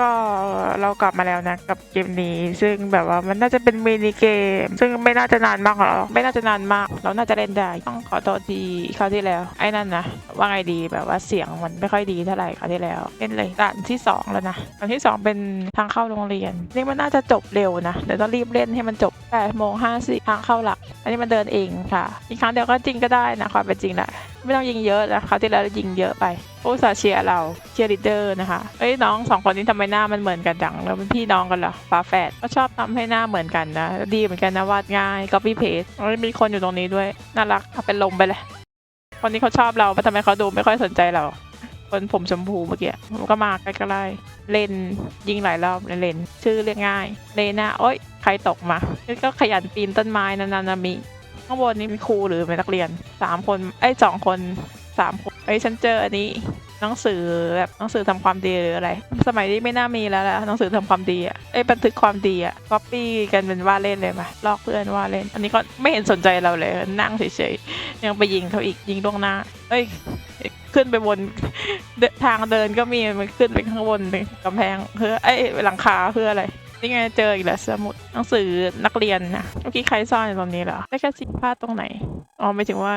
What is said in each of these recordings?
ก็เรากลับมาแล้วนะกับเกมนี้ ซึ่งแบบว่ามันน่าจะเป็นมินิเกม ซึ่งไม่น่าจะนานมากหรอกไม่น่าจะนานมาก เราน่าจะเล่นได้ ต้องขอโทษทีคราวที่แล้ว ไอ้นั่นนะว่าไงดีแบบว่าเสียงมันไม่ค่อยดีเท่าไหร่คราวที่แล้วเล่นเลยด่านที่สองแล้วนะด่านที่สองเป็นทางเข้าโรงเรียน นี่มันน่าจะจบเร็วนะเดี๋ยวต้องรีบเล่นให้มันจบแปดโมงห้าสิทางเข้าหลัก อันนี้มันเดินเองค่ะ อีกครั้งเดียวก็จริงก็ได้นะความเป็นจริงแหละไม่ต้องยิงเยอะนะคราวที่แล้วยิงเยอะไป โอ้สาห์เชียร์เราเชียร์ลีดเดอร์นะคะเอ้ยน้องสองคนนี้ทำไมหน้ามันเหมือนกันจังแล้วเป็นพี่น้องกันเหรอฝาแฝดก็ชอบทำให้หน้าเหมือนกันนะ ดีเหมือนกันนะวาดง่าย copy paste เอ้ยมีคนอยู่ตรงนี้ด้วยน่ารักเอาเป็นลมไปเลยคนนี้เขาชอบเราทำไมเขาดูไม่ค่อยสนใจเราคนผมชมพูเมื่อกี้ผมก็มาใกล้ๆเล่นยิงหลายรอบเล่นชื่อเรียกง่าย เลน่าโอ๊ยใครตกมาก็ขยันปีนต้นไม้นานานามิข้างบนนี้มีครูหรือเป็นนักเรียนสามคนไอ้สองคนสามคน ไอ้ยฉันเจออันนี้หนังสือแบบหนังสือทำความดีหรืออะไร สมัยนี้ไม่น่ามีแล้วแหละหนังสือทำความดีอะไอ้ยบันทึกความดีอะก๊อปปี้กันเป็นว่าเล่นเลยมาลอกเพื่อนว่าเล่น อันนี้ก็ไม่เห็นสนใจเราเลย นั่งเฉยๆ ยังไปยิงเขาอีกยิงล่วงหน้า เอ้ย ขึ้นไปบนทางเดินก็มีมันขึ้นไปข้างบนเป็นกำแพงเพื่อไอ้ยหลังคาเพื่ออะไร นี่ไงเจออีกแล้วสมุดหนังสือนักเรียนนะเมื่อกี้ใครซ่อนอยู่ตรงนี้เหรอได้แค่สิพลาดตรงไหนอ๋อไม่ถึงว่า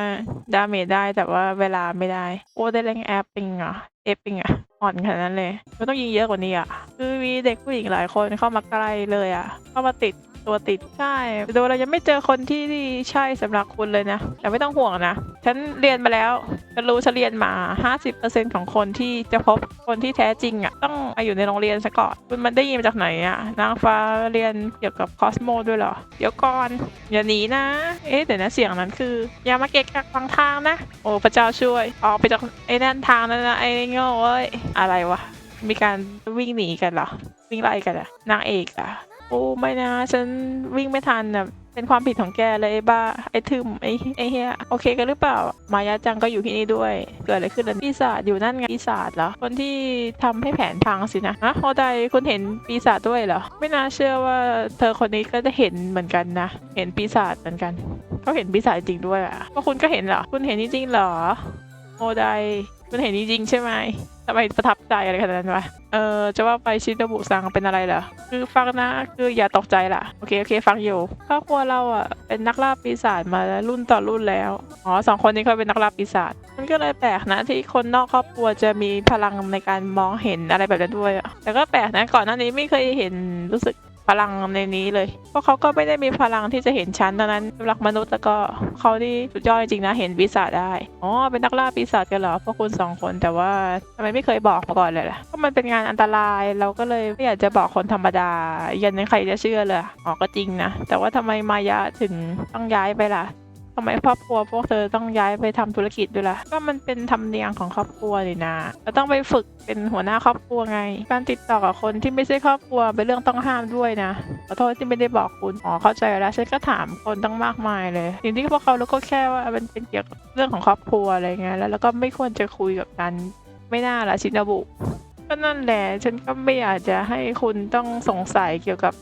ดาเมจได้แต่ว่าเวลาไม่ได้ โอ้ได้แรงแอปปิงอะเอฟปิงอะอ่อนขนาดนั้นเลยมันต้องยิงเยอะกว่านี้อะคือมีเด็กผู้หญิงหลายคนเข้ามาใกล้เลยอะเข้ามาติด ตัวติดใช่แต่เรายังไม่เจอคนที่ใช่สำหรับคุณเลยนะ แต่ไม่ต้องห่วงนะ ฉันเรียนมาแล้วฉันรู้ฉันเรียนมา 50%ของคนที่จะพบคนที่แท้จริงอะต้องมาอยู่ในโรงเรียนซะก่อนคุณมันได้ยินมาจากไหนอะนางฟ้าเรียนเกี่ยวกับคอสโมด้วยเหรอ เดี๋ยวก่อน อย่าหนีนะ เอ๊ะแต่นะเสียงนั้นคือ อย่ามาเกะกักฟังทางนะ โอ้พระเจ้าช่วย ออกไปจากไอ้นั่นทางนั้นนะไอ้โง่เอ้ยอะไรวะมีการวิ่งหนีกันเหรอวิ่งไล่กันอะนางเอกอะ โอ้ไม่นะ ฉันวิ่งไม่ทันอะเป็นความผิดของแกเลยไอ้บ้าไอ้ทึมไอ้ไอ้เฮียโอเคกันหรือเปล่า มายาจังก็อยู่ที่นี่ด้วย เกิดอะไรขึ้นล่ะปีศาจอยู่นั่นไงปีศาจเหรอคนที่ทำให้แผนพังสินะฮะโฮไดคุณเห็นปีศาจด้วยเหรอไม่น่าเชื่อว่าเธอคนนี้ก็จะเห็นเหมือนกันนะ เห็นปีศาจเหมือนกันเขาเห็นปีศาจจริงด้วยอะก็คุณก็เห็นเหรอคุณเห็นจริงๆเหรอโฮได คุณเห็นจริงๆใช่ไหมทำไมประทับใจอะไรขนาดนั้นวะ เออจะว่าไปชินโนบุซังเป็นอะไรเหรอ คือฟังนะ คืออย่าตกใจล่ะ โอเคโอเค ฟังอยู่ ครอบครัวเราอะเป็นนักล่าปีศาจมารุ่นต่อรุ่นแล้ว อ๋อสองคนนี้เขาเป็นนักล่าปีศาจ มันก็เลยแปลกนะที่คนนอกครอบครัวจะมีพลังในการมองเห็นอะไรแบบนั้นด้วยอะแต่ก็แปลกนะก่อนหน้านี้ไม่เคยเห็นรู้สึก พลังในนี้เลย เพราะเขาก็ไม่ได้มีพลังที่จะเห็นชั้นตอนนั้นสำหรับมนุษย์แล้วก็เขาที่สุดยอดจริงนะเห็นปีศาจได้ อ๋อ เป็นนักล่าปีศาจกันเหรอพวกคุณสองคน แต่ว่าทำไมไม่เคยบอกมาก่อนเลยล่ะก็มันเป็นงานอันตรายเราก็เลยไม่อยากจะบอกคนธรรมดา ยันใครจะเชื่อเลย อ๋อ ก็จริงนะ แต่ว่าทำไมมายาถึงต้องย้ายไปล่ะ ทำไมครอบครัวพวกเธอต้องย้ายไปทำธุรกิจด้วยล่ะ ก็มันเป็นธรรมเนียมของครอบครัวเลยนะเราต้องไปฝึกเป็นหัวหน้าครอบครัวไง การติดต่อกับคนที่ไม่ใช่ครอบครัวเป็นเรื่องต้องห้ามด้วยนะขอโทษที่ไม่ได้บอกคุณอ๋อเข้าใจแล้วฉันก็ถามคนตั้งมากมายเลยสิ่งที่พวกเขารู้วก็แค่ว่ามันเป็นเกี่ยวกับเรื่องของครอบครัวอะไรเงี้ยแล้วแล้วก็ไม่ควรจะคุยกับกันไม่น่าละชินาบุก็นั่นแหละฉันก็ไม่อยากจะให้คุณต้องสงสัยเกี่ยวกับ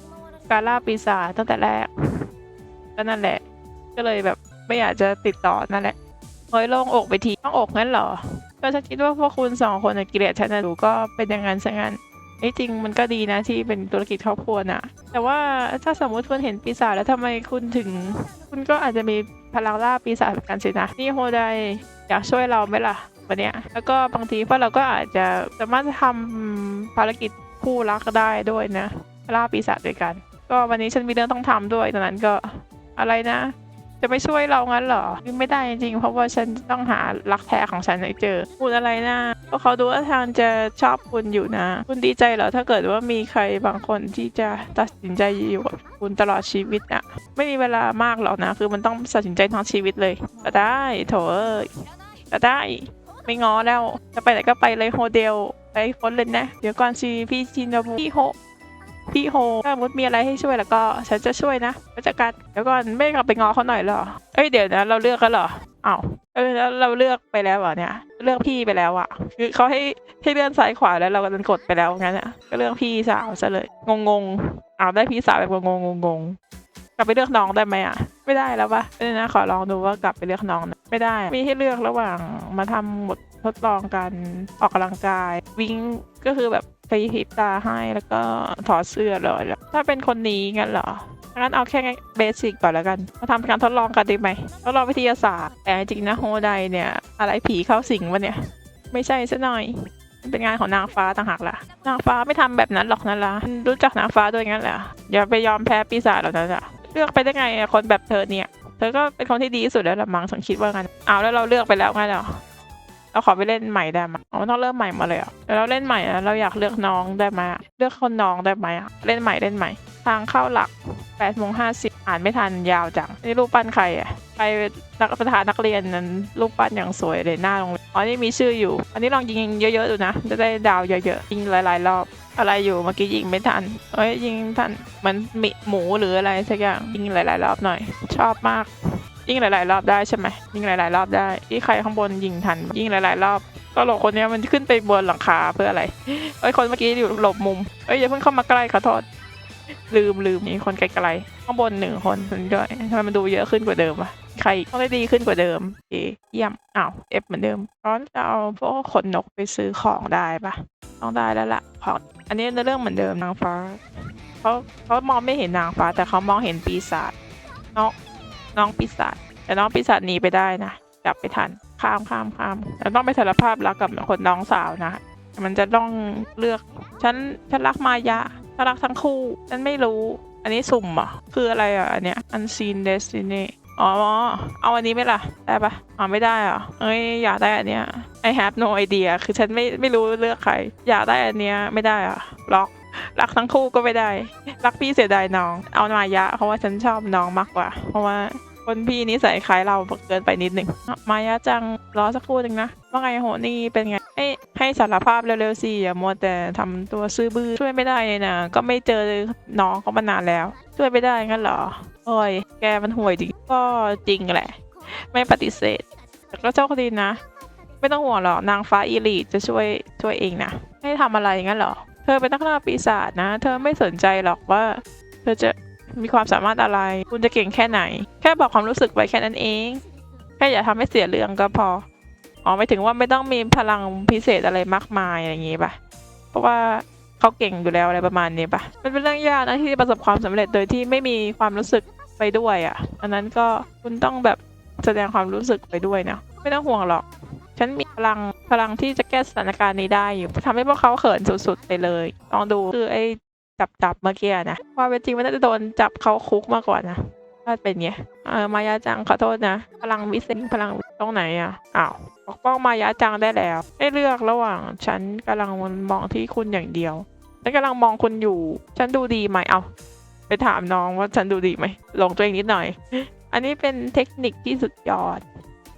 การล่าปีศาจตั้งแต่แรกก็นั่นแหละ ก็เลยแบบ ไม่อยากจะติดต่อนั่นแหละเฮ้ยลงอกไปทีต้องอกงั้นเหรอ ก็ฉันคิดว่าพวกคุณสองคนเกลียดฉันนะดูก็เป็นอย่างนั้นซะงั้นไอ้จริงมันก็ดีนะที่เป็นธุรกิจครอบครัวนะแต่ว่าถ้าสมมุติคุณเห็นปีศาจแล้วทำไมคุณถึง คุณก็อาจจะมีพลังล่าปีศาจเหมือนกันสินะ นี่โฮไดอยากช่วยเราไหมล่ะวันเนี้ยแล้วก็บางทีพวกเราก็อาจจะสามารถทำภารกิจคู่รักได้ด้วยนะล่าปีศาจด้วยกัน ก็วันนี้ฉันมีเรื่องต้องทำด้วยตอนนั้นก็อะไรนะ จะไม่ช่วยเรางั้นเหรอไม่ได้จริงๆเพราะว่าฉันต้องหารักแท้ของฉันให้เจอพูดอะไรนะก็เขาดูว่าทางจะชอบคุณอยู่นะ คุณดีใจเหรอถ้าเกิดว่ามีใครบางคนที่จะตัดสินใจอยู่กับคุณตลอดชีวิตอะไม่มีเวลามากหรอกนะ คือมันต้องตัดสินใจทั้งชีวิตเลยก็ได้โถเอ้ยก็ได้ไม่ง้อแล้วจะไปไหนก็ไปเลยโฮเดลไปพ้นเลยนะ เดี๋ยวก่อนสิพี่ชินบุพี่โฮ พี่โฮถ้ามมติมีอะไรให้ช่วยแล้วก็ฉันจะช่วยนะก็จะกัดเดี๋ยวก่อนไม่กลับไปงอเขาหน่อยเหรอเอ้ยเดี๋ยวนะเราเลือกกันเหรออ้าวเออแล้วเราเลือกไปแล้วเหรอเนี่ย เลือกพี่ไปแล้วอะคือเขาให้ให้เลื่อนซ้ายขวาแล้วเราก็ดันกดไปแล้วงั้นอะก็เลือกพี่สาวซะเลยงงงอ้าวได้พี่สาวแบบงงงงงกลับไปเลือกน้องได้ไหมอะไม่ได้แล้วปะเออนะขอลองดูว่ากลับไปเลือกน้องนะไม่ได้ มีให้เลือกระหว่างมาทำบททดลองการออกกำลังกายวิ่งก็คือแบบ ไปหิบตาให้แล้วก็ถอดเสื้อเลยแล้วถ้าเป็นคนนี้งั้นเหรองั้นเอาแค่เบสิกก่อนแล้วกัน มาทำการทดลองกันดีไหมทดลองวิทยาศาสตร์ แต่จริงนะโฮไดเนี่ย อะไรผีเข้าสิงวะเนี่ย ไม่ใช่ซะหน่อย เป็นงานของนางฟ้าต่างหากล่ะ นางฟ้าไม่ทำแบบนั้นหรอกนะล่ะรู้จักนางฟ้าด้วยงั้นแหละอย่าไปยอมแพ้ปีศาจเหล่านั้นอะเลือกไปได้ไงคนแบบเธอเนี่ย เธอก็เป็นคนที่ดีที่สุดแล้วละมั้งฉันคิดว่างั้นเอาแล้วเราเลือกไปแล้วงั้นเหรอ เราขอไปเล่นใหม่ได้ไหมอ๋อต้องเริ่มใหม่มาเลยอะแล้วเราเล่นใหม่อะเราอยากเลือกน้องได้ไหมอะเลือกคนน้องได้ไหมอะเล่นใหม่เล่นใหม่ ทางเข้าหลัก8โมง50อ่านไม่ทันยาวจังนี่รูปปั้นใครอะใครนักประธานนักเรียนนั้นรูปปั้นอย่างสวยเลยหน้าโรงเรียนอ๋อนี่มีชื่ออยู่ อันนี้ลองยิงเยอะๆดูนะจะได้ดาวเยอะๆยิงหลายๆรอบอะไรอยู่เมื่อกี้ยิงไม่ทันเอ้ยยิงทันมันมิหมูหรืออะไรสักอย่างยิงหลายๆรอบหน่อย ชอบมาก ยิงหลาย ๆ รอบได้ใช่ไหมยิงหลาย ๆ รอบได้ที่ใครข้างบนยิงทันยิงหลาย ๆ รอบ ก็หลกคนเนี้ยมันขึ้นไปบนหลังคาเพื่ออะไรเอ้ยคนเมื่อกี้อยู่หลบมุมเอ้ยอย่าเพิ่งเข้ามาใกล้ขอโทษลืมลืมมีคนไกลๆข้างบนหนึ่งคนด้วยทำไมมันดูเยอะขึ้นกว่าเดิมวะใครต้องได้ดีขึ้นกว่าเดิมโอเยี่ยมอ้าวเอฟเหมือนเดิมตอนจะเอาพวกขนนกไปซื้อของได้ปะต้องได้แล้วล่ะของอันนี้ในเรื่องเหมือนเดิมนางฟ้าเขาเขามองไม่เห็นนางฟ้าแต่เขามองเห็นปีศาจน้อง น้องปีศาจแต่น้องปีศาจหนีไปได้นะจับไปทันข้ามข้ามข้ามแล้วต้องไปสารภาพรักกับคนน้องสาวนะมันจะต้องเลือกฉันฉันรักมายะฉันรักทั้งคู่ฉันไม่รู้ อันนี้สุ่มอะคืออะไรอะอันเนี้ย unseen destiny อ๋อ เอาอันนี้ไหมล่ะ ได้ปะอ๋อไม่ได้อะเอ้ยอยากได้อันเนี้ย I have no idea คือฉันไม่ไม่รู้เลือกใคร อยากได้อันเนี้ยไม่ได้อะล็อก รักทั้งคู่ก็ไม่ได้ รักพี่เสียดายน้อง เอามายะ เพราะว่าฉันชอบน้องมากกว่า เพราะว่าคนพี่นิสัยคล้ายเราเกินไปนิดหนึ่งมายะจังรอสักครู่หนึ่งนะว่าไงโหนี่เป็นไงให้ให้สารภาพเร็วๆสิอย่ามัวแต่ทำตัวซื่อบื้อช่วยไม่ได้เลยนะก็ไม่เจอน้องเขามานานแล้ว ช่วยไม่ได้งั้นเหรอโอ้ยแกมันห่วยจริงก็จริงแหละ ไม่ปฏิเสธแต่ก็โชคดีนะ ไม่ต้องห่วงหรอกนางฟ้าอีลีจะช่วยช่วยเองนะให้ทำอะไรงั้นเหรอ ธอเป็นนักล่าปีศาจนะ เธอไม่สนใจหรอกว่า เธอจะมีความสามารถอะไร คุณจะเก่งแค่ไหน แค่บอกความรู้สึกไว้แค่นั้นเอง แค่อย่าทำให้เสียเรื่องก็พอ อ๋อไม่ถึงว่าไม่ต้องมีพลังพิเศษอะไรมากมายอะไรอย่างงี้ป่ะ เพราะว่าเขาเก่งอยู่แล้วอะไรประมาณนี้ป่ะ มันเป็นเรื่องยากนะที่ประสบความสำเร็จโดยที่ไม่มีความรู้สึกไปด้วยอะ อันนั้นก็คุณต้องแบบแสดงความรู้สึกไปด้วยนะ ไม่ต้องห่วงหรอก ฉันมีพลังพลังที่จะแก้สถานการณ์นี้ได้อยู่ทำให้พวกเขาเขินสุดๆไปเลยลองดูคือไอ้จับจับเมื่อกี้นะว่าเป็นจริงมันน่าจะโดนจับเขาคุกมากกว่านะถ้าเป็นไงเออมายาจังขอโทษนะ พลังวิเศษพลังตรงไหนอะอ้าวปกป้องมายาจังได้แล้วให้เลือกระหว่างฉันกำลังมองที่คุณอย่างเดียวฉันกำลังมองคุณอยู่ ฉันดูดีไหมเอาไปถามน้องว่าฉันดูดีไหมลงตัวเองนิดหน่อย อันนี้เป็นเทคนิคที่สุดยอด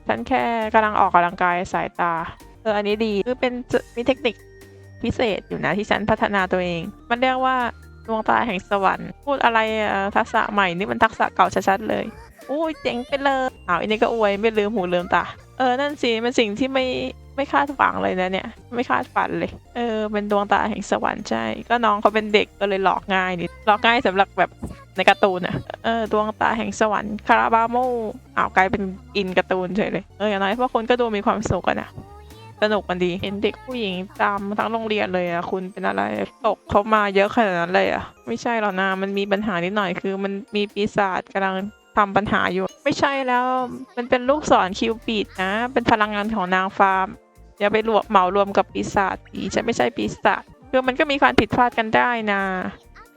ฉันแค่กำลังออกกำลังกายสายตา เอออันนี้ดีคือเป็นมีเทคนิคพิเศษอยู่นะที่ฉันพัฒนาตัวเอง มันเรียกว่าดวงตาแห่งสวรรค์ พูดอะไรทักษะใหม่นี่มันทักษะเก่าชัดๆเลยอุ้ยเจ๋งไปเลยอ้าวอันนี้ก็อวยไม่ลืมหูลืมตา เออ นั่นสิเป็นสิ่งที่ไม่ ไม่คาดฝังเลยนะเนี่ย ไม่คาดฝันเลย เออ เป็นดวงตาแห่งสวรรค์ใช่ ก็น้องเขาเป็นเด็กก็เลยหลอกง่ายนิดหลอกง่ายสำหรับแบบในการ์ตูนอะเออดวงตาแห่งสวรรค์คาราบาโมอ้าวกลายเป็นอินการ์ตูนเฉยเลยเอออย่างน้อยพวกคนก็ดูมีความสุขกันนะสนุกกันดีเห็นเด็กผู้หญิงตามทั้งโรงเรียนเลยอะคุณเป็นอะไรตกเขามาเยอะขนาดนั้นเลยอะไม่ใช่หรอกนะมันมีปัญหานิดหน่อยคือ มันมีปีศาจกำลังทำปัญหาอยู่ ไม่ใช่แล้ว มันเป็นลูกศรคิวปิดนะ เป็นพลังงานของนางฟ้า อย่าไปรวมเหมารวมกับปีศาจอีฉันไม่ใช่ปีศาจคือมันก็มีความผิดพลาดกันได้นะ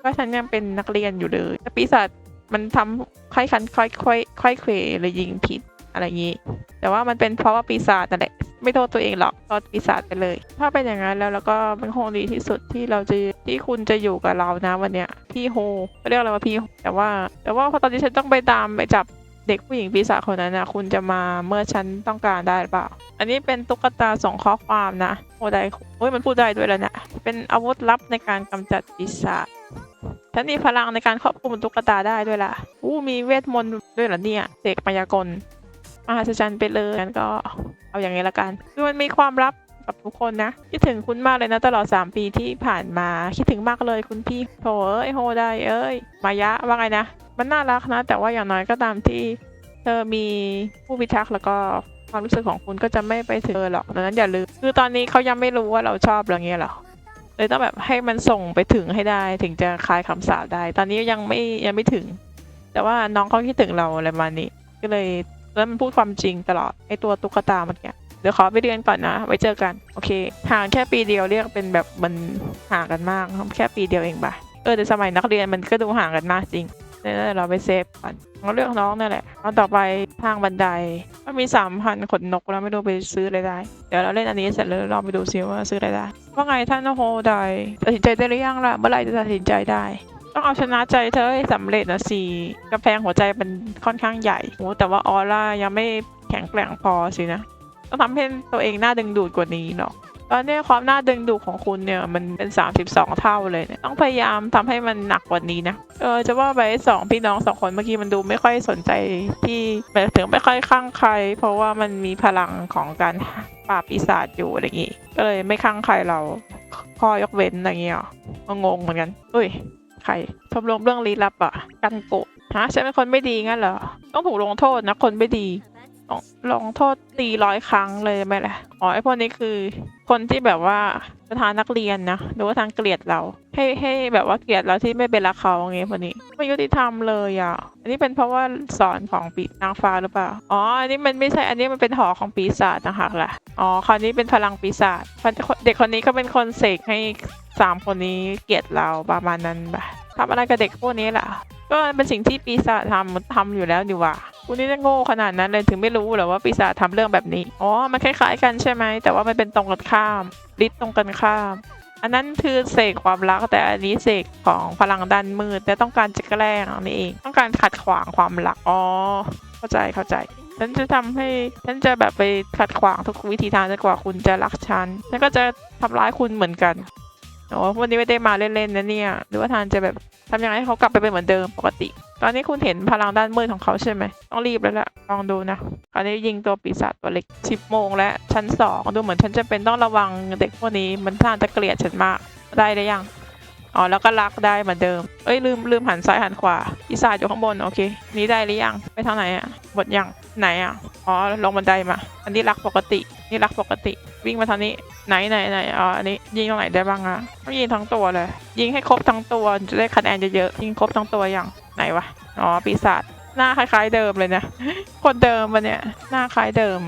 ก็ฉันยังเป็นนักเรียนอยู่เลยแต่ปีศาจมันทำค่อยคันค่อยค่อยค่อยเควเลยยิงผิดอะไรอย่างนี้ แต่ว่ามันเป็นเพราะว่าปีศาจนั่นแหละไม่โทษตัวเองหรอกโทษปีศาจไปเลย ถ้าเป็นอย่างนั้นแล้วแล้วก็มันคงดีที่สุดที่เราจะที่คุณจะอยู่กับเรานะวันเนี้ยพี่โฮเรียกอะไรว่าพี่แต่ว่า แต่ว่าพอตอนนี้ฉันต้องไปตามไปจับ เด็กผู้หญิงปีศาจคนนั้นนะคุณจะมาเมื่อฉันต้องการได้หรือเปล่า อันนี้เป็นตุ๊กตาส่งข้อความนะโอไดโอ้ยมันพูดได้ด้วยแล้วนะ เป็นอาวุธลับในการกำจัดปีศาจฉันมีพลังในการควบคุมตุ๊กตาได้ด้วยล่ะอู้มีเวทมนต์ด้วยเหรอเนี่ยเสกมายากลมหัศจรรย์ไปเลยงั้นก็เอาอย่างนี้ละกัน คือมันมีความลับกับทุกคนนะ คิดถึงคุณมากเลยนะตลอด 3 ปีที่ผ่านมา คิดถึงมากเลยคุณพี่โถเอ้ยโฮได้เอ้ย มายะว่าไงนะ มันน่ารักนะ แต่ว่าอย่างน้อยก็ตามที่เธอมีผู้พิทักษ์แล้วก็ความรู้สึกของคุณก็จะไม่ไปถึงเธอหรอกดังนั้นอย่าลืมคือตอนนี้เขายังไม่รู้ว่าเราชอบอะไรเงี้ยหรอเลยต้องแบบให้มันส่งไปถึงให้ได้ถึงจะคลายคำสาปได้ ตอนนี้ยังไม่ยังไม่ถึง แต่ว่าน้องเขาคิดถึงเราอะไรประมาณนี้ ก็เลยแล้วมันพูดความจริงตลอดไอตัวตุ๊กตาเมื่อกี้เดี๋ยวขอไปเรียนก่อนนะ ไว้เจอกัน โอเค ห่างแค่ปีเดียวเรียกเป็นแบบมันห่างกันมาก แค่ปีเดียวเองปะเออแต่สมัยนักเรียนมันก็ดูห่างกันมากจริง เดี๋ยเราไปเซฟก่อนเอาเรื่องน้องนั่นแหละเอาต่อไปทางบันไดก็มีสามพันขนนกแล้วไม่รู้ไปซื้ออะไรได้ เดี๋ยวเราเล่นอันนี้เสร็จแล้วลองไปดูซิว่าซื้ออะไรได้ว่าไงท่านโฮไดตัดสินใจได้หรือยังล่ะเมื่อไหร่จะตัดสินใจได้ ต้องเอาชนะใจเธอให้สำเร็จนะสิกำแพงหัวใจมันค่อนข้างใหญ่โหแต่ว่าออร่ายังไม่แข็งแกร่งพอสินะ ต้องทำให้ตัวเองน่าดึงดูดกว่านี้เนาะ ตอนนี้ความน่าดึงดูดของคุณเนี่ยมันเป็น 32 เท่าเลยเนี่ยต้องพยายามทำให้มันหนักกว่านี้นะเออจะว่าไปสองพี่น้องสองคนเมื่อกี้มันดูไม่ค่อยสนใจที่หมายถึงไม่ค่อยข้างใคร เพราะว่ามันมีพลังของการปราบปีศาจอยู่อะไรอย่างงี้ก็เลยไม่ข้างใครเราข้อยกเว้นอะไรอย่างเงี้ยหรองงเหมือนกันอุ้ยใครชมรมเรื่องลี้ลับอะกันโกะฮะฉันเป็นคนไม่ดีงั้นเหรอต้องถูกลงโทษนะคนไม่ดี ลงโทษตีร้อยครั้งเลยไหมล่ะอ๋อไอพวกนี้คือ คนที่แบบว่าประธานนักเรียนนะหรือว่าทางเกลียดเรา ให้ให้แบบว่าเกลียดเราที่ไม่เป็นรักเขาอย่างเงี้ยพวกนี้ไม่ยุติธรรมเลยอะอันนี้เป็นเพราะว่าสอนของปีนางฟ้าหรือเปล่าอ๋ออันนี้มันไม่ใช่อันนี้มันเป็นหอของปีศาจนะฮะล่ะอ๋อคราวนี้เป็นพลังปีศาจเด็กคนนี้ก็เป็นคนเสกให้สามคนนี้เกลียดเราประมาณนั้นปะทำอะไรกับเด็กพวกนี้ล่ะ ก็เป็นสิ่งที่ปีศาจทำทำอยู่แล้วดีว่าคุณนี่จะโง่ขนาดนั้นเลยถึงไม่รู้หรอว่าปีศาจทำเรื่องแบบนี้ อ๋อ มันคล้ายๆกันใช่ไหม แต่ว่ามันเป็นตรงกันข้ามฤทธิ์ตรงกันข้าม อันนั้นคือเสกความรักแต่อันนี้เสกของพลังด้านมืดแต่ต้องการจะแกล้งนี่เอง ต้องการขัดขวางความรัก อ๋อ เข้าใจเข้าใจฉันจะทำให้ฉันจะแบบไปขัดขวางทุกวิธีทางจนกว่าคุณจะรักฉันฉันก็จะทำร้ายคุณเหมือนกัน โอ้วันนี้ไม่ได้มาเล่นๆนะเนี่ย หรือว่าทานจะแบบทำยังไงให้เขากลับไปเป็นเหมือนเดิมปกติ ตอนนี้คุณเห็นพลังด้านมืดของเขาใช่ไหม ต้องรีบแล้วล่ะ ลองดูนะคราวนี้ยิงตัวปีศาจตัวเล็กสิบโมงและชั้นสองดูเหมือนฉันจะเป็นต้องระวังเด็กพวกนี้มันท่านจะเกลียดฉันมาก ได้หรือยัง อ๋อแล้วก็รักได้เหมือนเดิม เอ้ยลืมลืมหันซ้ายหันขวาปีศาจอยู่ข้างบนโอเค นี้ได้หรือยัง ไปทางไหนอะหมดยังไหนอะ อ๋อลงบันไดมา อันนี้รักปกติ นี่รักปกติ วิ่งมาทางนี้ ไหนไหนไหนอ๋ออันนี้ยิงตรงไหนได้บ้างอะต้องยิงทั้งตัวเลย ยิงให้ครบทั้งตัวจะได้คะแนนเยอะๆ ยิงครบทั้งตัวอย่างไหนวะ อ๋อปีศาจหน้าคล้ายๆเดิมเลยนะ คนเดิมปะเนี่ย หน้าคล้ายเดิม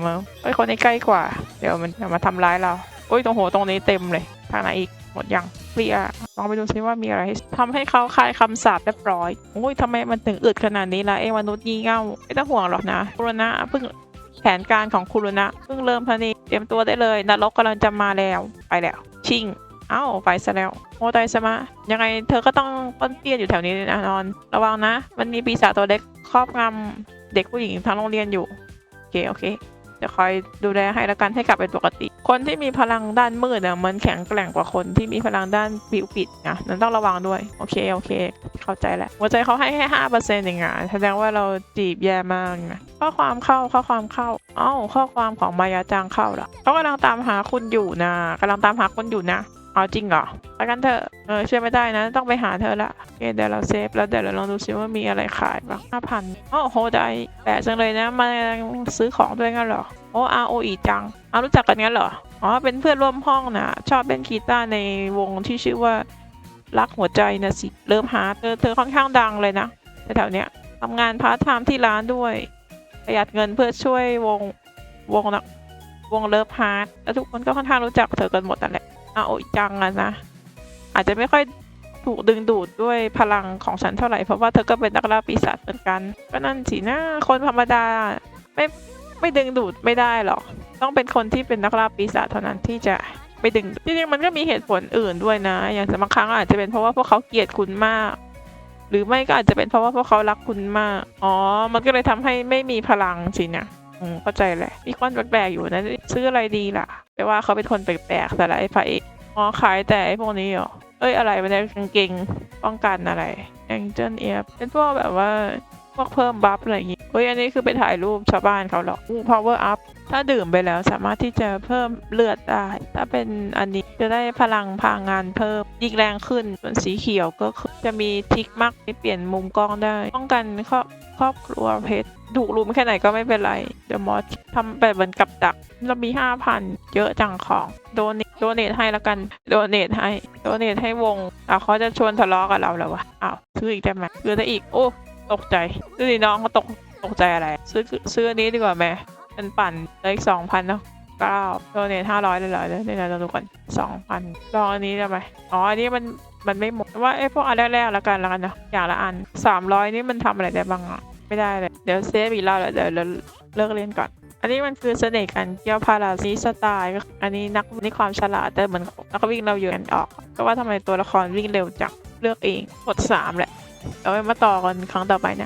เอ้ยคนนี้ใกล้กว่า เดี๋ยวมันจะมาทำร้ายเราโอ้ยตรงหัวตรงนี้เต็มเลย ทางไหนอีก หมดยัง เคลียร์ลองไปดูซิว่ามีอะไรให้ทำให้เขาคลายคำสาปเรียบร้อยโอ้ยทำไมมันถึงอึดขนาดนี้ล่ะเอ้มนุษย์งี่เง่าไม่ต้องห่วงหรอกนะคุรณะเพิ่งแผนการของคุรณะเพิ่งเริ่มพะนีเตรียมตัวได้เลยนรกกำลังจะมาแล้วไปแล้วชิงเอ้าไปซะแล้วโมไตสมะยังไงเธอก็ต้องป้อนเปี้ยนอยู่แถวนี้แน่นอน ระวังนะ มันมีปีศาจตัวเล็กครอบงำเด็กผู้หญิงทั้งโรงเรียนอยู่ โอเค โอเค จะคอยดูแลให้แล้วกันให้กลับเป็นปกติ คนที่มีพลังด้านมืดเนี่ยมันแข็งแกร่งกว่าคนที่มีพลังด้านผิวปิดนะนั้นต้องระวังด้วย โอเคโอเค เข้าใจแล้วหัวใจเขาให้แค่ห้าเปอร์เซ็นต์เองอะแสดงว่าเราจีบแย่มากนะข้อความเข้าข้อความเข้าเอ้าข้อความของมายาจังเข้าเหรอเขากำลังตามหาคุณอยู่นะกำลังตามหาคุณอยู่นะ เอาจริงเหรอไปกันเถอะเออเชื่อไม่ได้นะ ต้องไปหาเธอละโอเคเดี๋ยวเราเซฟแล้วเดี๋ยวเราลองดูซิว่ามีอะไรขายบ้างห้าพันอ๋อโหได้แปลจังเลยนะ มาซื้อของด้วยงั้นเหรอโอ้อาโออีจังเอารู้จักกันงั้นเหรออ๋อเป็นเพื่อนร่วมห้องนะชอบเล่นกีตาร์ในวงที่ชื่อว่ารักหัวใจนะสิเริ่มหาเธอเธอค่อนข้างดังเลยนะแถวเนี้ยทำงานพาร์ทไทม์ที่ร้านด้วย ประหยัดเงินเพื่อช่วยวงวงนักวงเลิฟฮาร์ดแล้วทุกคนก็ค่อนข้างรู้จักเธอกันหมดนั่นแหละ อาโอจังอะนะ อาจจะไม่ค่อยถูกดึงดูดด้วยพลังของฉันเท่าไหร่เพราะว่าเธอก็เป็นนักล่าปีศาจเหมือนกัน ก็นั่นสินะคนธรรมดาไม่ไม่ดึงดูดไม่ได้หรอก ต้องเป็นคนที่เป็นนักล่าปีศาจเท่านั้นที่จะไปดึงจริงๆมันก็มีเหตุผลอื่นด้วยนะ อย่างบางครั้งอาจจะเป็นเพราะว่าพวกเขาเกลียดคุณมาก หรือไม่ก็อาจจะเป็นเพราะว่าพวกเขารักคุณมาก อ๋อ มันก็เลยทำให้ไม่มีพลังสินะ อืมเข้าใจแหละมีคนแปลกๆอยู่นะซื้ออะไรดีล่ะแปลว่าเขาเป็นคนแปลกๆแต่ละไอ้พระเอกอ๋อขายแต่ไอ้พวกนี้เหรอเอ้ยอะไรมันเนี่ยกางเกงป้องกันอะไรแองเจิลเอียเป็นพวกแบบว่า พวกเพิ่มบัฟอะไรอย่างงี้เฮ้ยอันนี้คือไปถ่ายรูปชาวบ้านเขาหรอก power up ถ้าดื่มไปแล้วสามารถที่จะเพิ่มเลือดได้ ถ้าเป็นอันนี้จะได้พลังพลังงานเพิ่มยิงแรงขึ้นส่วนสีเขียวก็จะมีทิกมักที่เปลี่ยนมุมกล้องได้ ป้องกันครอบครอบครัวเพชรถูกรุมแค่ไหนก็ไม่เป็นไร เดี๋ยวมอสทำแบบเหมือนกับดัก เรามีห้าพันเยอะจังของ โดเนทโดเนทให้แล้วกัน โดเนทให้ โดเนทให้วงอะเขาจะชวนทะเลาะกับเราแล้ววะอ้าวซื้ออีกได้ไหมซื้อได้อีก โอ้ ตกใจซื้อดิน้องเขาตกตกใจอะไร ซื้อซื้ออันนี้ดีกว่าแม่เป็นปั่นเลยอีกสองพันเนาะเก้าโดเนทห้าร้อยเลยเหรอเดี๋ยวเดี๋ยเราดูก่อนสองพันลองอันนี้ได้ไหมอ๋ออันนี้มันมันไม่หมดว่าไอ้พวกอันแรกๆแล้วกันแล้วกันเนาะอย่างละอันสามร้อยนี่มันทำอะไรได้บ้างอะไม่ได้เลย เดี๋ยวเซฟอีกรอบแล้วเดี๋ยวเราเลิกเล่นก่อน อันนี้มันคือเสน่ห์การเกี่ยวพาราซีสไตล์ก็อันนี้นักนี่ความฉลาดแต่เหมือนนักวิ่งเราอยู่กันออก ก็ว่าทำไมตัวละครวิ่งเร็วจังเลือกเองกดสามแหละ เอาไว้มาต่อกันครั้งต่อไปนะ